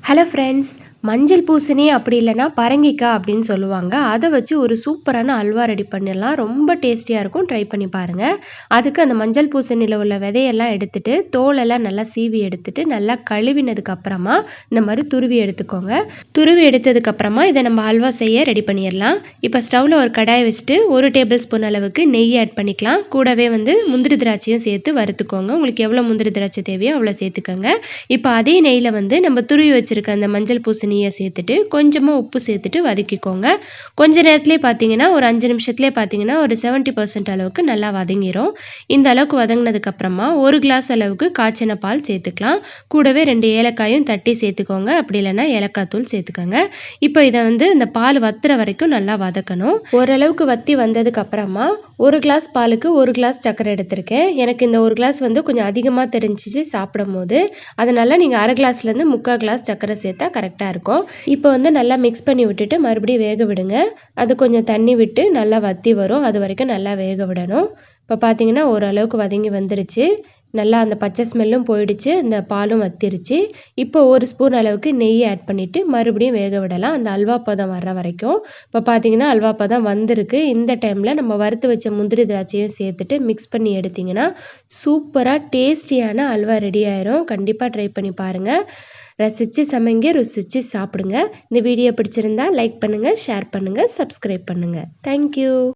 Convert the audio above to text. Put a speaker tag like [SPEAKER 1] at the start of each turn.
[SPEAKER 1] Hello friends, மஞ்சள் பூசணி அப்படி இல்லைன்னா பரங்கிக்காய் அப்படின்னு சொல்லுவாங்க. அதை வச்சு ஒரு சூப்பரான அல்வா ரெடி பண்ணிடலாம். ரொம்ப டேஸ்டியாக இருக்கும். ட்ரை பண்ணி பாருங்கள் அதுக்கு அந்த மஞ்சள் பூசணியில் உள்ள விதையெல்லாம் எடுத்துட்டு தோலெல்லாம் நல்லா சீவி எடுத்துட்டு நல்லா கழுவினதுக்கு அப்புறமா இந்த மாதிரி துருவி எடுத்துக்கோங்க. துருவி எடுத்ததுக்கப்புறமா இதை நம்ம அல்வா செய்ய ரெடி பண்ணிடலாம். இப்போ ஸ்டவ்வில் ஒரு கடாயை வச்சுட்டு ஒரு டேபிள் ஸ்பூன் அளவுக்கு நெய் ஆட் பண்ணிக்கலாம். கூடவே வந்து முந்திரி திராட்சையும் சேர்த்து வறுத்துக்கோங்க. உங்களுக்கு எவ்வளோ முந்திரி திராட்சை தேவையோ அவ்வளோ சேர்த்துக்கோங்க. இப்போ அதே நெய்யில் வந்து நம்ம துருவி வச்சுருக்க அந்த மஞ்சள் பூசணி தண்ணியை சேர்த்துட்டு கொஞ்சமாக உப்பு சேர்த்துட்டு வதக்கிக்கோங்க. கொஞ்ச நேரத்துலேயே பார்த்தீங்கன்னா ஒரு அஞ்சு நிமிஷத்துலேயே பார்த்தீங்கன்னா ஒரு செவன்ட்டி பர்சன்ட் அளவுக்கு நல்லா வதங்கிடும் இந்த அளவுக்கு வதங்கினதுக்கப்புறமா ஒரு கிளாஸ் அளவுக்கு காய்ச்சின பால் சேர்த்துக்கலாம் கூடவே ரெண்டு ஏலக்காயும் தட்டி சேர்த்துக்கோங்க அப்படி இல்லைன்னா ஏலக்காய் தூள் சேர்த்துக்கோங்க இப்போ இதை வந்து இந்த பால் வத்துற வரைக்கும் நல்லா வதக்கணும். ஓரளவுக்கு வத்தி வந்ததுக்கப்புறமா ஒரு கிளாஸ் பாலுக்கு ஒரு கிளாஸ் சர்க்கரை எடுத்திருக்கேன். எனக்கு இந்த ஒரு கிளாஸ் வந்து கொஞ்சம் அதிகமாக தெரிஞ்சிச்சு சாப்பிடும் போது அதனால் நீங்கள் அரை கிளாஸ்லேருந்து முக்கால் கிளாஸ் சர்க்கரை சேர்த்தா கரெக்டாக இருக்கும். இருக்கும். இப்போ வந்து நல்லா மிக்ஸ் பண்ணி விட்டுட்டு மறுபடியும் வேக விடுங்க. அது கொஞ்சம் தண்ணி விட்டு நல்லா வற்றி வரும். அது வரைக்கும் நல்லா வேக விடணும். இப்போ பார்த்தீங்கன்னா ஓரளவுக்கு வதங்கி வந்துருச்சு. நல்லா அந்த பச்சை ஸ்மெல்லும் போயிடுச்சு அந்த பாலும் வத்திருச்சு. இப்போ ஒரு ஸ்பூன் அளவுக்கு நெய் ஆட் பண்ணிவிட்டு மறுபடியும் வேக விடலாம். அந்த அல்வா பதம் வர்ற வரைக்கும். இப்போ பார்த்தீங்கன்னா அல்வா பதம் வந்திருக்கு. இந்த டைமில் நம்ம வறுத்து வச்ச முந்திரி திராட்சையும் சேர்த்துட்டு மிக்ஸ் பண்ணி எடுத்திங்கன்னா சூப்பராக டேஸ்டியான அல்வா ரெடி ஆயிரும். கண்டிப்பாக ட்ரை பண்ணி பாருங்கள் ரசித்து சமைங்க ருசித்து சாப்பிடுங்க. இந்த வீடியோ பிடிச்சிருந்தா லைக் பண்ணுங்கள் ஷேர் பண்ணுங்கள் சப்ஸ்கிரைப் பண்ணுங்கள் தேங்க்யூ